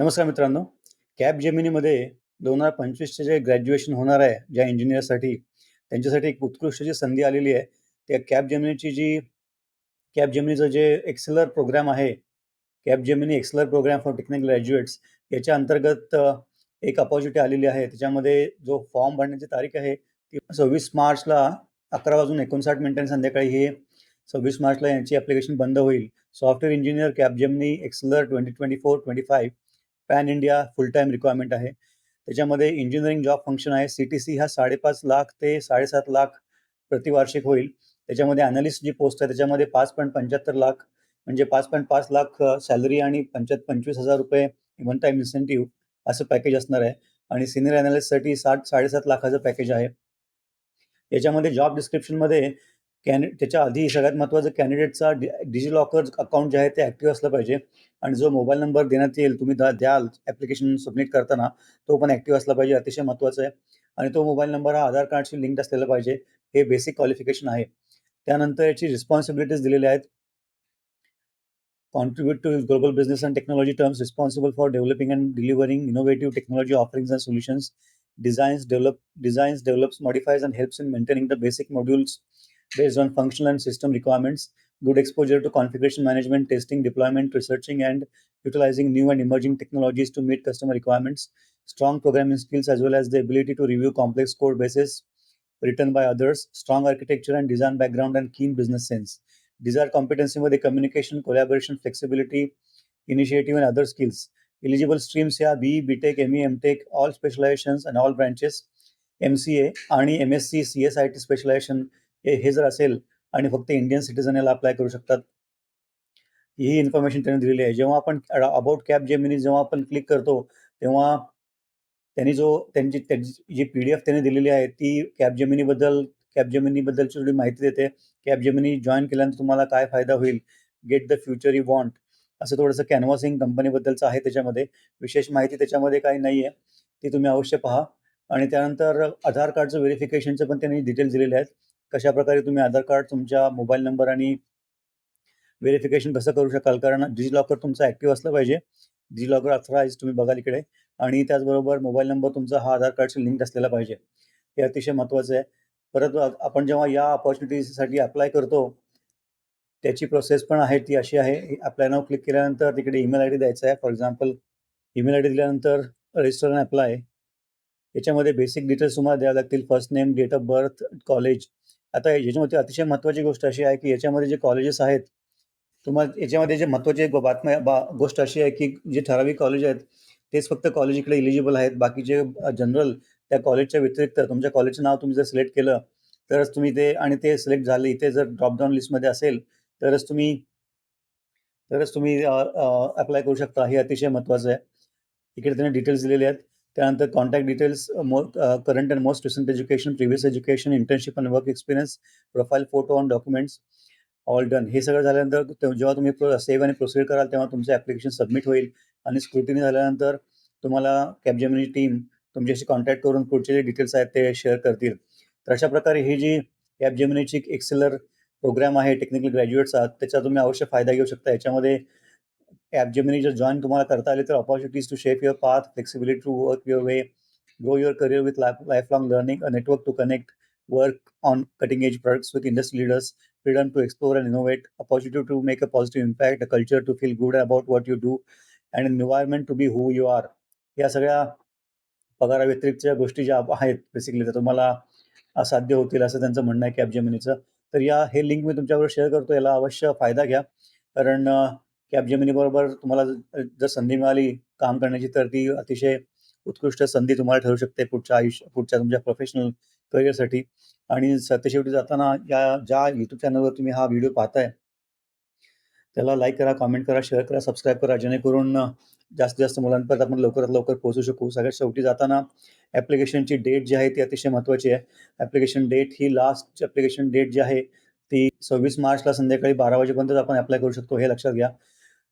नमस्कार मित्रांनो. कॅब जेमिनीमध्ये दोन हजार पंचवीसचे जे ग्रॅज्युएशन होणार आहे ज्या इंजिनियरसाठी त्यांच्यासाठी एक उत्कृष्ट जी संधी आलेली आहे त्या कॅब जेमिनीची जी कॅब जेमिनीचं जे एक्सेलर प्रोग्राम आहे Capgemini Exceller programme for technical graduates याच्या अंतर्गत एक अपॉर्च्युनिटी आलेली आहे. त्याच्यामध्ये जो फॉर्म भरण्याची तारीख आहे ती सव्वीस मार्चला अकरा वाजून एकोणसाठ मिनिटांनी संध्याकाळी हे सव्वीस मार्चला यांची ॲप्लिकेशन बंद होईल. Software engineer Capgemini Exceller twenty twenty four twenty five pan India full time requirement आहे. त्याच्यामध्ये इंजिनिअरिंग जॉब फंक्शन आहे. सी टी सी हा साडेपाच लाख ते साडेसात लाख प्रतिवार्षिक होईल. त्याच्यामध्ये अनालिस्ट जी पोस्ट आहे त्याच्यामध्ये पाच पॉईंट पंच्याहत्तर लाख म्हणजे पाच पॉईंट पाच लाख सॅलरी आणि पंच्याहत्तर पंचवीस हजार रुपये वन टाईम इन्सेंटिव्ह असं पॅकेज असणार आहे. आणि सिनियर अनालिस्टसाठी साठ साडेसात लाखाचं पॅकेज आहे. याच्यामध्ये जॉब डिस्क्रिप्शनमध्ये कॅन त्याच्या आधी सगळ्यात महत्वाचं कॅन्डिडेटचा डिजी लॉकर अकाउंट जे आहे ते ऍक्टिव्ह असलं पाहिजे. आणि जो मोबाईल नंबर देण्यात येईल तुम्ही द्याल ऍप्लिकेशन सबमिट करताना तो पण ऍक्टिव्ह असला पाहिजे अतिशय महत्त्वाचा आहे. आणि तो मोबाईल नंबर हा आधार कार्डशी लिंक असलेला पाहिजे. हे बेसिक क्वालिफिकेशन आहे. त्यानंतर याची रिस्पॉन्सिबिलिटीज दिलेल्या आहेत. Contribute to global business and technology terms responsible for developing and delivering innovative technology offering and solutions designs develop designs develops modifies and helps in maintaining the basic modules based on functional and system requirements, good exposure to configuration management, testing, deployment, researching, and utilizing new and emerging technologies to meet customer requirements, strong programming skills, as well as the ability to review complex code bases written by others, strong architecture and design background, and keen business sense. These are competency with the communication, collaboration, flexibility, initiative, and other skills. Eligible streams here BE, BTEC, ME, MTEC, all specializations and all branches. MCA, ANI, MSc, CSIT specialization हे हे जर असेल आणि फक्त Indian citizen याला apply करू शकतात ही information त्यांनी दिलेली आहे. जेव्हा आपण अबाउट कॅब जेमिनी जेव्हा आपण क्लिक करतो तेव्हा त्यांनी जो त्यांची त्यांची जी पी डी एफ त्यांनी दिलेली आहे ती कॅब जेमिनीबद्दल कॅब जेमिनीबद्दलची थोडी माहिती देते. कॅब जेमिनी जॉईन केल्यानंतर तुम्हाला काय फायदा होईल? Get the future you want असं थोडंसं कॅनव्हासिंग कंपनीबद्दलचं आहे त्याच्यामध्ये. विशेष माहिती त्याच्यामध्ये काही नाही आहे ती तुम्ही अवश्य पहा. आणि त्यानंतर आधार कार्डचं व्हेरिफिकेशनचं पण त्यांनी डिटेल्स दिलेले आहेत. कशा प्रकारे तुम्ही आधार कार्ड तुमच्या मोबाईल नंबर आणि व्हेरिफिकेशन कसं करू शकाल? कारण डिजिलॉकर तुमचं ॲक्टिव्ह असलं पाहिजे. डिजिलॉकर अथराईज तुम्ही बघाल इकडे. आणि त्याचबरोबर मोबाईल नंबर तुमचा हा आधार कार्डशी लिंक असलेला पाहिजे. हे अतिशय महत्त्वाचं आहे. परत आपण जेव्हा या ऑपॉर्च्युनिटीसाठी अप्लाय करतो त्याची प्रोसेस पण आहे ती अशी आहे. अप्लाय नाव क्लिक केल्यानंतर तिकडे ईमेल आय डी द्यायचा आहे. For example email I D दिल्यानंतर रजिस्टर अँड अप्लाय याच्यामध्ये बेसिक डिटेल्स तुम्हाला द्यावे लागतील. First name date of birth college आता याच्यामध्ये अतिशय महत्त्वाची गोष्ट अशी आहे की याच्यामध्ये जे कॉलेजेस आहेत तुम्हाला याच्यामध्ये जे महत्त्वाची एक बातम्या बा गोष्ट अशी आहे की जे ठराविक कॉलेज आहेत तेच फक्त कॉलेज इकडे इलिजिबल आहेत. बाकीचे जनरल त्या कॉलेजच्या व्यतिरिक्त तुमच्या कॉलेजचं नाव तुम्ही जर सिलेक्ट केलं तरच तुम्ही ते आणि ते सिलेक्ट झाले इथे जर ड्रॉपडाऊन लिस्टमध्ये असेल तरच तुम्ही तरच तुम्ही अप्लाय करू शकता. हे अतिशय महत्त्वाचं आहे. इकडे त्यांनी डिटेल्स दिलेले आहेत. त्यानंतर कॉन्टॅक्ट डिटेल्स मो current and most recent education previous education internship and work experience profile photo on documents all done हे सगळं झाल्यानंतर जेव्हा तुम्ही सेव्ह आणि प्रोसीड कराल तेव्हा तुमचं ॲप्लिकेशन सबमिट होईल आणि स्क्रुटिनी झाल्यानंतर तुम्हाला कॅबजेमिनी टीम तुमच्याशी कॉन्टॅक्ट करून पुढचे जे डिटेल्स आहेत ते शेअर करतील. तर अशा प्रकारे ही जी कॅबजेमिनीची एक्सेलर प्रोग्राम आहे टेक्निकल ग्रॅज्युएट्स आहात त्याचा तुम्ही अवश्य फायदा घेऊ शकता. याच्यामध्ये कॅब जेमिनी जर जॉईन तुम्हाला करता आले तर opportunities to shape your path flexibility to work your way grow your career with lifelong learning a network to connect work on cutting edge products with industry leaders freedom to explore and innovate opportunity to make a positive impact a culture to feel good about what you do and an to be who you are या सगळ्या पगाराव्यतिरिक्तच्या गोष्टी ज्या आहेत basically त्या तुम्हाला असाध्य होतील असं त्यांचं म्हणणं आहे कॅब जमिनीचं तर या हे लिंक मी तुमच्याबरोबर शेअर करतो याला अवश्य फायदा घ्या. कारण कॅब जमिनीबरोबर तुम्हाला जर संधी मिळाली काम करण्याची तर ती अतिशय उत्कृष्ट संधी तुम्हाला ठरू शकते पुढच्या आयुष्य पुढच्या तुमच्या प्रोफेशनल करिअरसाठी आणि सत्यशेवटी जाताना या ज्या यूट्यूब चॅनलवर तुम्ही हा व्हिडिओ पाहताय त्याला लाईक करा कॉमेंट करा शेअर करा सबस्क्राईब करा जेणेकरून जास्तीत जास्त मुलांपर्यंत आपण लवकरात लवकर पोहोचू शकू. सगळ्यात शेवटी जाताना ॲप्लिकेशनची डेट जी आहे ती अतिशय महत्त्वाची आहे. ॲप्लिकेशन डेट ही लास्ट ॲप्लिकेशन डेट जी आहे ती सव्वीस मार्चला संध्याकाळी बारा वाजेपर्यंत आपण अप्लाय करू शकतो हे लक्षात घ्या.